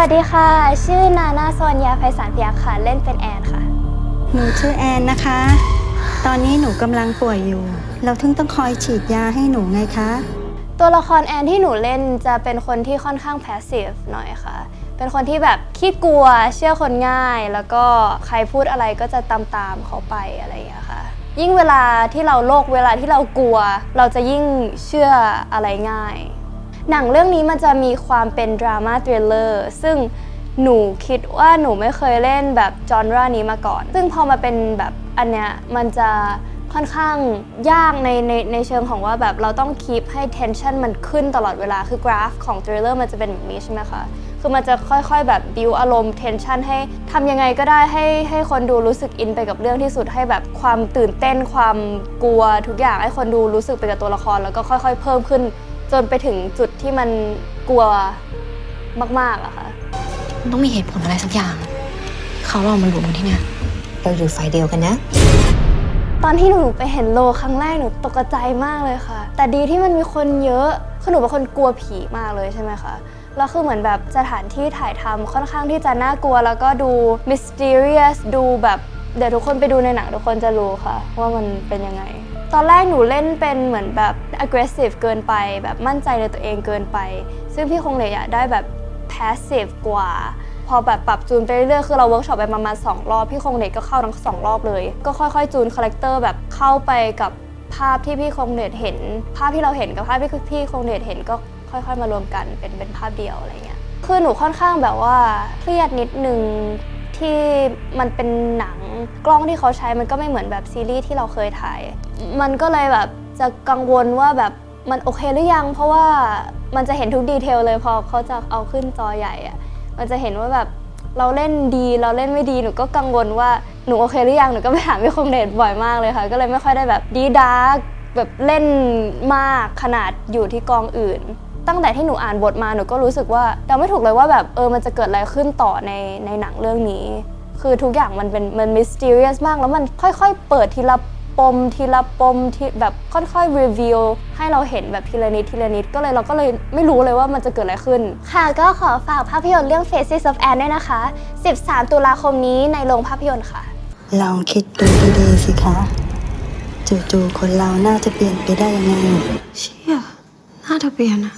วัสดีค่ะ ชื่อนานาสวรรยาไพศาลพยัคฆ์ค่ะ เล่นเป็นแอนค่ะ หนูชื่อแอนนะคะ ตอนนี้หนูกำลังป่วยอยู่ เราถึงต้องคอยฉีดยาให้หนูไงคะ ตัวละครแอนที่หนูเล่นจะเป็นคนที่ค่อนข้างแพสซีฟหน่อยค่ะ เป็นคนที่แบบขี้กลัวเชื่อคนง่าย แล้วก็ใครพูดอะไรก็จะตามตามๆเขาไปอะไรอย่างเงี้ยค่ะ ยิ่งเวลาที่เราโลกเวลาที่เรากลัว เราจะยิ่งเชื่ออะไรง่าย หนังเรื่องนี้มันจะมีความเป็นดราม่าทริลเลอร์ซึ่งหนูคิดว่าหนูไม่เคยเล่นแบบจอนรานี้มาก่อน ซึ่งพอมาเป็นแบบอันเนี้ยมันจะค่อนข้างยากในในในเชิงของว่าแบบเราต้องคีปให้ tension มันขึ้นตลอดเวลา คือกราฟของทริลเลอร์มันจะเป็นแบบนี้ใช่ไหมคะ คือมันจะค่อยๆแบบ build อารมณ์ tension ให้ทำยังไงก็ได้ให้ให้คนดูรู้สึกอินไปกับเรื่องที่สุดให้แบบความตื่นเต้นความกลัวทุกอย่างให้คนดูรู้สึกไปกับตัวละคร แล้วก็ค่อย ๆ เพิ่มขึ้น จนไปถึงจุดที่มันกลัวมากๆอะค่ะ มันต้องมีเหตุผลอะไรสักอย่าง เขาเรามารวมกันที่เนี่ย เราอยู่ฝ่ายเดียวกันนะ ตอนที่หนูไปเห็นโลครั้งแรกหนูตกใจมากเลยค่ะ แต่ดีที่มันมีคนเยอะคือหนูเป็นคนกลัวผีมากเลยใช่ไหมคะแล้วคือเหมือนแบบสถานที่ถ่ายทำค่อนข้างที่จะน่ากลัว แล้วก็ดู mysterious ดูแบบเดี๋ยวทุกคนไปดูในหนังทุกคนจะรู้ค่ะ ว่ามันเป็นยังไง ตอนแรกหนูเล่นเป็นเหมือนแบบ aggressive เกินไป แบบมั่นใจในตัวเองเกินไป ซึ่งพี่คงเลยอยากได้แบบ passive กว่า พอแบบปรับจูนไปเรื่อยๆคือเราเวิร์กช็อปไปประมาณ2รอบ พี่คงเดชก็เข้าทั้งสองรอบเลย ก็ค่อยๆ จูนคาแรคเตอร์แบบเข้าไปกับภาพที่พี่คงเดชเห็น ภาพที่เราเห็นกับภาพที่พี่คงเดชเห็นก็ค่อย ๆ มารวมกันเป็นเป็นภาพเดียวอะไรเงี้ยคือหนูค่อนข้างแบบว่าเครียดนิดนึงที่มันเป็นหนัง กล้องที่เขาใช้มันก็ไม่เหมือนแบบซีรีส์ที่เราเคยถ่าย มันก็เลยแบบจะกังวลว่าแบบมันโอเคหรือยัง เพราะว่ามันจะเห็นทุกดีเทลเลยพอเขาจะเอาขึ้นจอใหญ่อะมันจะเห็นว่าแบบเราเล่นดีเราเล่นไม่ดีหนูก็กังวลว่าหนูโอเคหรือยังหนูก็ไปถามพี่คงเดชบ่อยมากเลยค่ะ ก็เลยไม่ค่อยได้แบบดีดาร์กแบบเล่นมากขนาดอยู่ที่กองอื่น ตั้งแต่ที่หนูอ่านบทมาหนูก็รู้สึกว่าเดาไม่ถูกเลยว่าแบบเออมันจะเกิดอะไรขึ้นต่อในในหนังเรื่องนี้ คือทุกอย่างมันเป็นมัน mysterious มาก แล้วมันค่อยๆ เปิดทีละปมทีละปมที่แบบค่อยๆ reveal ให้เราเห็นแบบทีละนิดทีละนิดก็เลยเราก็เลยไม่รู้เลยว่ามันจะเกิดอะไรขึ้น ค่ะก็ขอฝากภาพยนตร์เรื่อง Faces of Anne ด้วยนะคะ 13 ตุลาคมนี้ในโรงภาพยนตร์ค่ะ ลองคิดดูดีๆสิคะจู่ๆคนเราน่าจะเปลี่ยนไปได้ยังไง เชี่ยน่าจะเปลี่ยนอะ